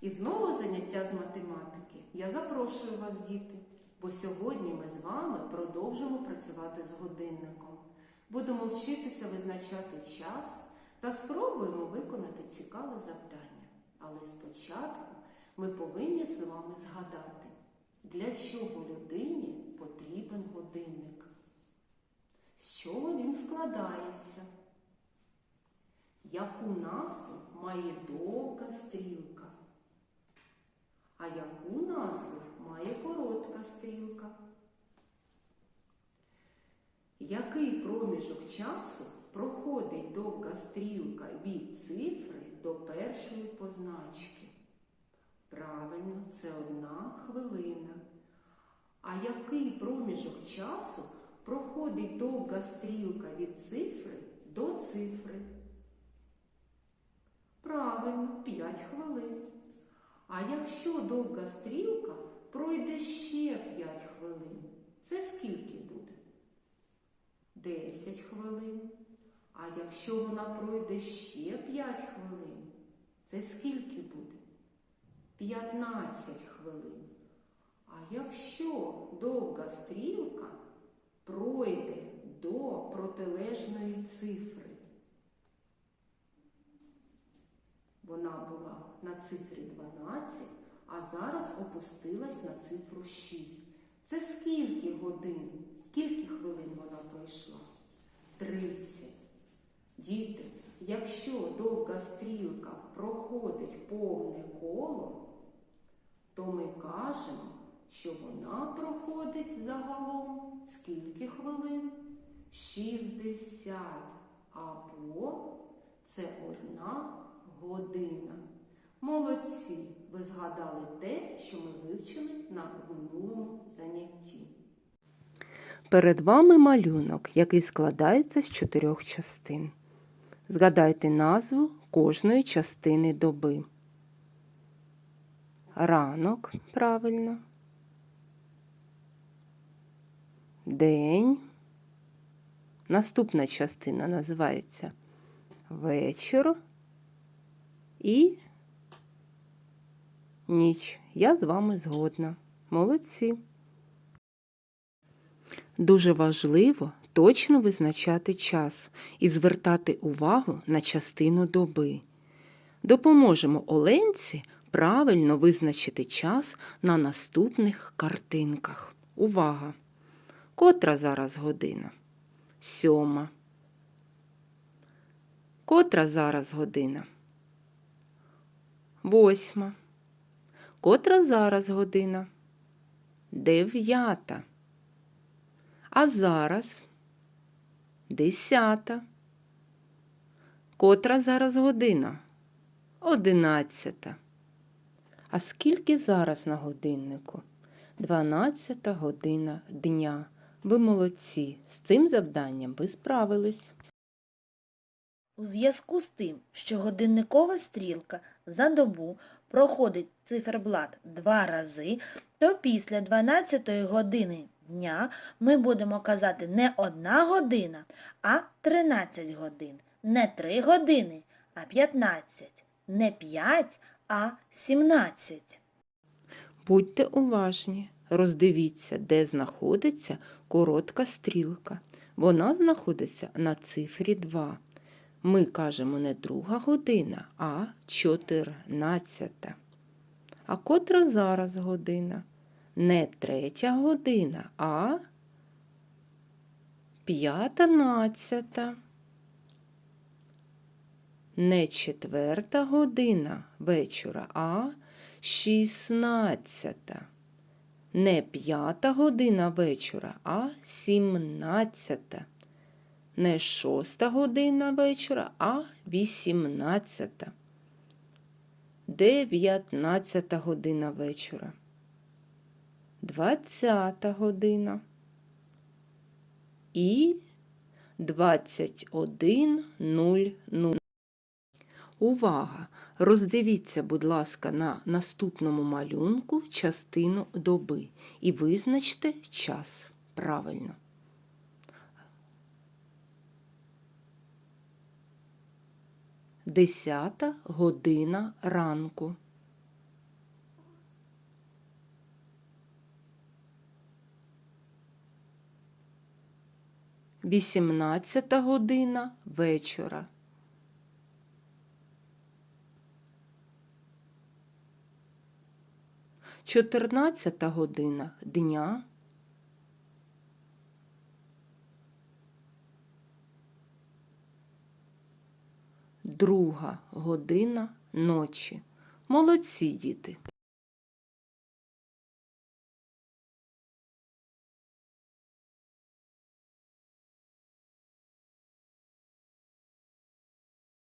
І знову заняття з математики. Я запрошую вас, діти, бо сьогодні ми з вами продовжимо працювати з годинником. Будемо вчитися визначати час та спробуємо виконати цікаве завдання. Але спочатку ми повинні з вами згадати, для чого людині потрібен годинник, з чого він складається, яку назву має довга стрілка, а яку назву має коротка стрілка. Який проміжок часу проходить довга стрілка від цифри до першої позначки? Правильно, це одна хвилина. А який проміжок часу проходить довга стрілка від цифри до цифри? Правильно, 5 хвилин. А якщо довга стрілка пройде ще 5 хвилин, це скільки буде? 10 хвилин. А якщо вона пройде ще 5 хвилин, це скільки буде? 15 хвилин. А якщо довга стрілка пройде до протилежної цифри, вона була на цифрі 12, а зараз опустилась на цифру 6. Це скільки годин, скільки хвилин вона пройшла? 30. Діти, якщо довга стрілка проходить повне коло, то ми кажемо, що вона проходить загалом скільки хвилин? 60 або це одна година. Молодці! Ви згадали те, що ми вивчили на минулому занятті. Перед вами малюнок, який складається з чотирьох частин. Згадайте назву кожної частини доби. Ранок, правильно. День. Наступна частина називається вечір і ніч. Я з вами згодна. Молодці. Дуже важливо точно визначати час і звертати увагу на частину доби. Допоможемо Оленці правильно визначити час на наступних картинках. Увага! Котра зараз година? Сьома. Котра зараз година? Восьма. Котра зараз година? Дев'ята. А зараз десята. Котра зараз година? Одинадцята. А скільки зараз на годиннику? Дванадцята година дня. Ви молодці. З цим завданням ви справились. У зв'язку з тим, що годинникова стрілка за добу проходить циферблат два рази, то після 12 години дня ми будемо казати не одна година, а 13 годин. Не 3 години, а 15. Не 5, а 17. Будьте уважні, роздивіться, де знаходиться коротка стрілка. Вона знаходиться на цифрі 2. Ми кажемо не друга година, а 14. А котра зараз година? Не третя година, а 15. Не четверта година вечора, а 16. Не п'ята година вечора, а 17. Не шоста година вечора, а 18. 19 година вечора. 20 година. І 21.00. Увага! Роздивіться, будь ласка, на наступному малюнку частину доби і визначте час правильно. 10 година ранку. Вісімнадцята година вечора. Чотирнадцята година дня. Друга година ночі. Молодці діти.